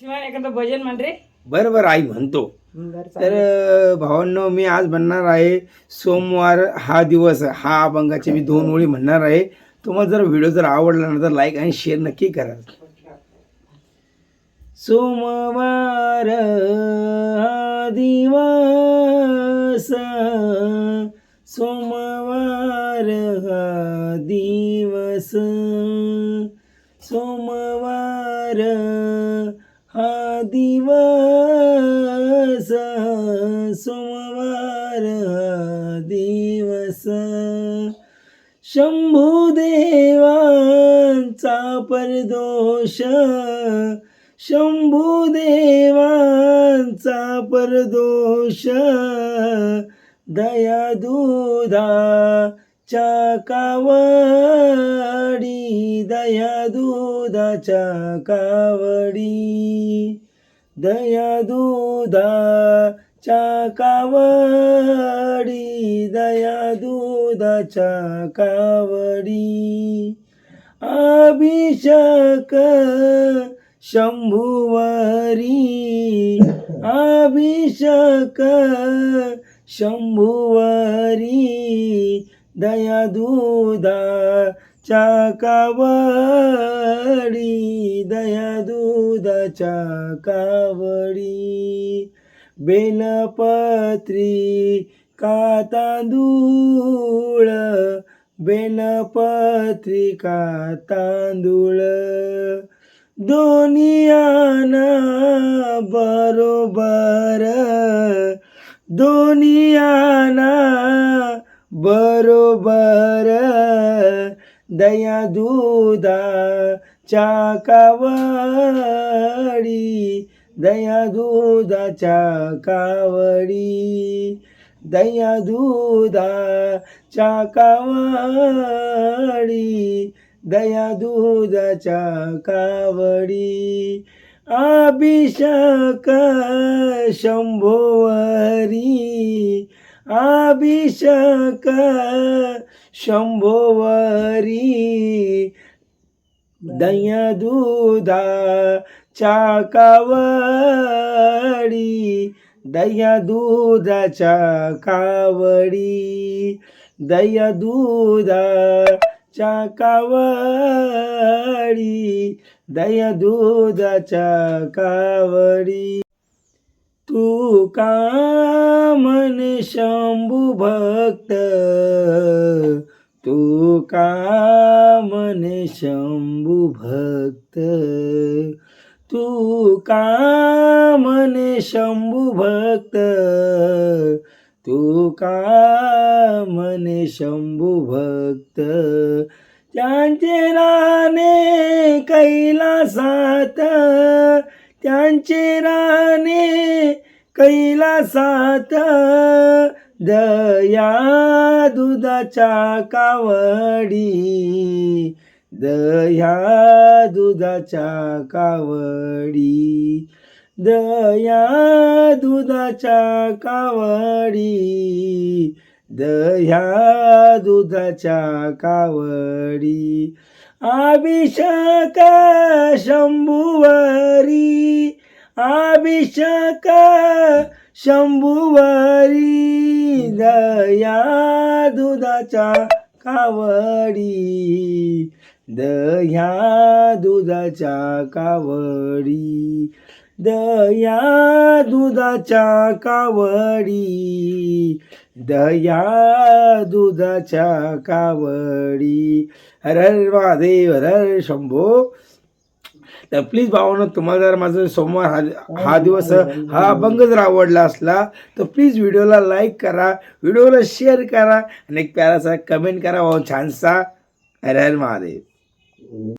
शिवाय एखादं भजन म्हण रे. बरं बरं आई म्हणतो. तर भावांनो मी आज म्हणणार आहे सोमवार हा दिवस. हा अभंगाचे मी दोन ओळी म्हणणार आहे. तुम्हाला जर व्हिडिओ जर आवडला ना तर लाईक आणि शेअर नक्की करा. सोमवार हा दिवस. सोमवार हा दिवस. सोमवार दिवस सोमवार हा दिवस शंभुदेवांचा परदोष शंभुदेवांचा परदोष. दया दुधाच्या कावडी दया दुधाच्या कावडी. दया दुधाच्या कावडी दया दुधाच्या कावडी अभिषेक शंभुवरी अभिषेक शंभुवरी दया दुधाच्या कावडी दया दुधाच्या कावडी बेलपत्री का तांदूळ बेलपत्रिका तांदूळ दोनियाना बरोबर दोनियाना बरोबर दया दुधाच्या कावडी दया दुधाच्या कावडी दया दुधाच्या कावडी दया दुधाच्या कावडी अभिषेक शंभोवरी अभिषेक शंभोवरी दया दुधाच्या कावडी दया दुधाच्या कावडी दया दुधाच्या कावडी दया दुधाच्या कावडी तू का मन शंभू भक्त? तू का मन शंभू भक्त? तू का मन शंभू भक्त? तू का मन शंभू भक्त? ज्यांचे राणे कैलासात त्यांचे राणे कैलासात दया दुधाच्या कावडी. दया दुधाच्या कावडी. दया दुधाच्या कावडी. दह्या दुधाच्या कावडी अभिषेक शंभुवरी अभिषेक शंभुवरी दया दुधाच्या कावडी दह्या दुधाच्या कावडी. दया दुधाच्या कावडी दया दुधाच्या कावडी. हर हर महादेव हर हर शंभो. तर प्लीज भावांनो तुम्हाला जर माझं सोमवार हा हा दिवस हा अभंग जर आवडला असला तर प्लीज व्हिडिओला लाईक करा व्हिडिओला शेअर करा आणि एक प्यारासा कमेंट करा भाऊ छानसा. हर हर महादेव.